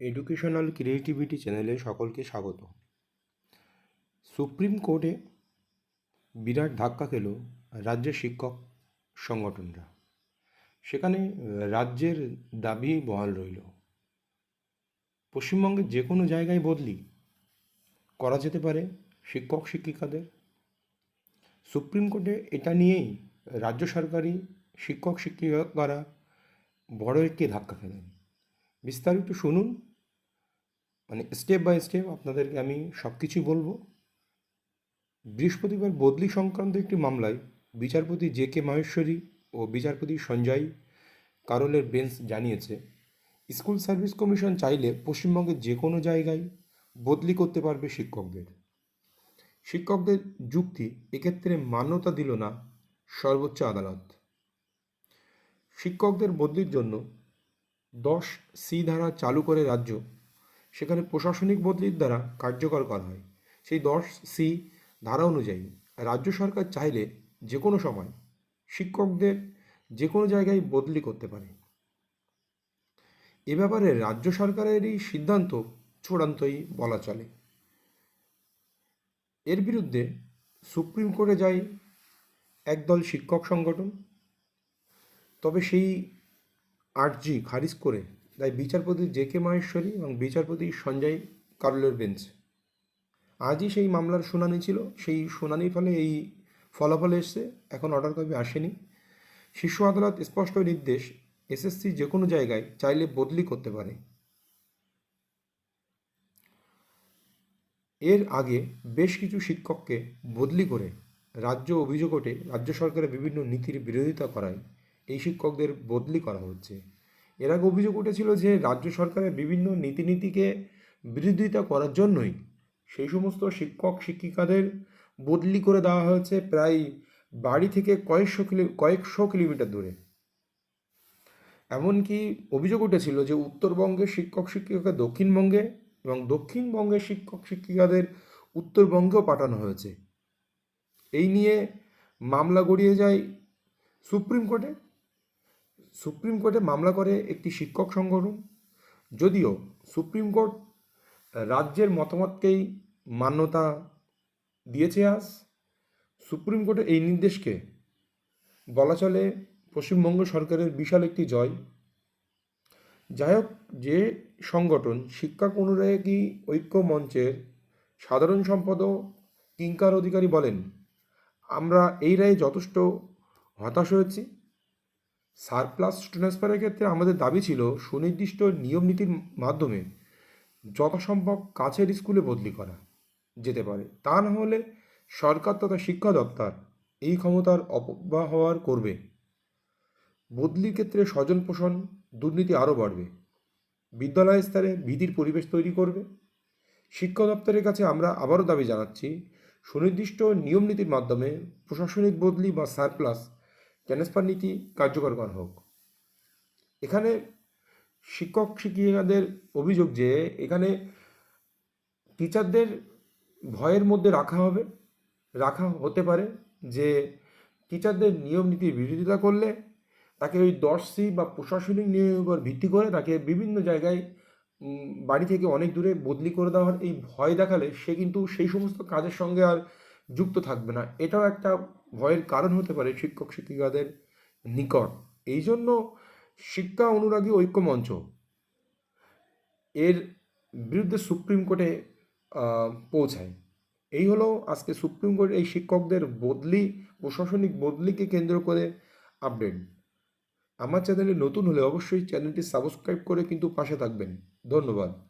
Educational creativity চ্যানেলে সকলকে স্বাগত। সুপ্রিম কোর্টে বিরাট ধাক্কা খেল রাজ্যের শিক্ষক সংগঠনরা। সেখানে রাজ্যের দাবি বহাল রইল। পশ্চিমবঙ্গের যে কোনো জায়গায় বদলি করা যেতে পারে শিক্ষক শিক্ষিকাদের। সুপ্রিম কোর্টে এটা নিয়েই রাজ্য সরকারি শিক্ষক শিক্ষিকারা বড় একটি ধাক্কা খেলেন। বিস্তারিত শুনুন মানে স্টেপ বাই স্টেপ আপনাদেরকে আমি সব কিছুই বলব। বৃহস্পতিবার বদলি সংক্রান্ত একটি মামলায় বিচারপতি জে কে মাহেশ্বরী ও বিচারপতি সঞ্জয় কারলের বেঞ্চ জানিয়েছে, স্কুল সার্ভিস কমিশন চাইলে পশ্চিমবঙ্গের যে কোনো জায়গায় বদলি করতে পারবে শিক্ষকদের। শিক্ষকদের যুক্তি এক্ষেত্রে মান্যতা দিল না সর্বোচ্চ আদালত। শিক্ষকদের বদলির জন্য দশ সি ধারা চালু করে রাজ্য সেখানে প্রশাসনিক বদলির দ্বারা কার্যকর করা হয়। সেই দশ সি ধারা অনুযায়ী রাজ্য সরকার চাইলে যে কোনো সময় শিক্ষকদের যে কোনো জায়গায় বদলি করতে পারে। এ ব্যাপারে রাজ্য সরকারের এই সিদ্ধান্ত চূড়ান্তই বলা চলে। এর বিরুদ্ধে সুপ্রিম কোর্টে যায় একদল শিক্ষক সংগঠন। তবে সেই আর্জি খারিজ করে তাই বিচারপতি জে কে মাহেশ্বরী এবং বিচারপতি সঞ্জয় কারুলের বেঞ্চ। আজই সেই মামলার শুনানি ছিল। সেই শুনানির ফলে এই ফলাফল এসছে। এখন অর্ডার কপি আসেনি। শীর্ষ আদালত স্পষ্ট নির্দেশ, এসএসসি যে কোনো জায়গায় চাইলে বদলি করতে পারে। এর আগে বেশ কিছু শিক্ষককে বদলি করে রাজ্য অভিযোগ ওঠে, রাজ্য সরকারের বিভিন্ন নীতির বিরোধিতা করায়। এই শিক্ষকদের বদলি করা হচ্ছে। এর আগে অভিযোগ উঠেছিল যে রাজ্য সরকারের বিভিন্ন নীতিনীতিকে বিরোধিতা করার জন্যই সেই সমস্ত শিক্ষক, শিক্ষিকাদের বদলি করে দেওয়া হয়েছে প্রায় বাড়ি থেকে কয়েকশো কিলো, কয়েকশো কিলোমিটার দূরে। এমনকি অভিযোগ উঠেছিল যে উত্তরবঙ্গের শিক্ষক, শিক্ষিকাকে দক্ষিণবঙ্গে এবং দক্ষিণবঙ্গের শিক্ষক, শিক্ষিকাদের উত্তরবঙ্গেও পাঠানো হয়েছে। এই নিয়ে মামলা গড়িয়ে যায় সুপ্রিম কোর্টে। সুপ্রিম কোর্টে মামলা করে একটি শিক্ষক সংগঠন। যদিও সুপ্রিম কোর্ট রাজ্যের মতামতকেই মান্যতা দিয়েছে আজ, সুপ্রিম কোর্টের এই নির্দেশকে বলা চলে পশ্চিমবঙ্গ সরকারের বিশাল একটি জয়। যাই হোক, যে সংগঠন শিক্ষক অনুরাগী ঐক্য মঞ্চের সাধারণ সম্পাদক কিঙ্কার অধিকারী বলেন, আমরা এই রায়ে যথেষ্ট হতাশ হয়েছি। সারপ্লাস ট্রান্সফারের ক্ষেত্রে আমাদের দাবি ছিল সুনির্দিষ্ট নিয়ম নীতির মাধ্যমে যথাসম্ভব কাছের স্কুলে বদলি করা যেতে পারে। তা না হলে সরকার তথা শিক্ষা দপ্তর এই ক্ষমতার অপব্যবহার করবে। বদলির ক্ষেত্রে স্বজন পোষণ দুর্নীতি আরও বাড়বে। বিদ্যালয় স্তরে ভীতির পরিবেশ তৈরি করবে। শিক্ষা দপ্তরের কাছে আমরা আবারও দাবি জানাচ্ছি, সুনির্দিষ্ট নিয়ম নীতির মাধ্যমে প্রশাসনিক বদলি বা সারপ্লাস ট্রান্সফার নীতি কার্যকর করা হোক। এখানে শিক্ষক শিক্ষিকাদের অভিযোগ যে, এখানে টিচারদের ভয়ের মধ্যে রাখা হবে, রাখা হতে পারে যে টিচারদের নিয়ম নীতির বিরোধিতা করলে তাকে ওই সি বা প্রশাসনিক নিয়মের উপর ভিত্তি করে তাকে বিভিন্ন জায়গায় বাড়ি থেকে অনেক দূরে বদলি করে দেওয়ার এই ভয় দেখালে সে কিন্তু সেই সমস্ত কাজের সঙ্গে আর যুক্ত থাকবে না। এটাও একটা ভয়ের কারণ হতে পারে শিক্ষক শিক্ষিকাদের নিকট। এই জন্য শিক্ষা অনুরাগী ঐক্য মঞ্চ এর বিরুদ্ধে সুপ্রিম কোর্টে পৌঁছায়। এই হলো আজকে সুপ্রিম কোর্ট এই শিক্ষকদের বদলি, প্রশাসনিক বদলিকে কেন্দ্র করে আপডেট। আমার চ্যানেলে নতুন হলে অবশ্যই চ্যানেলটি সাবস্ক্রাইব করে কিন্তু পাশে থাকবেন। ধন্যবাদ।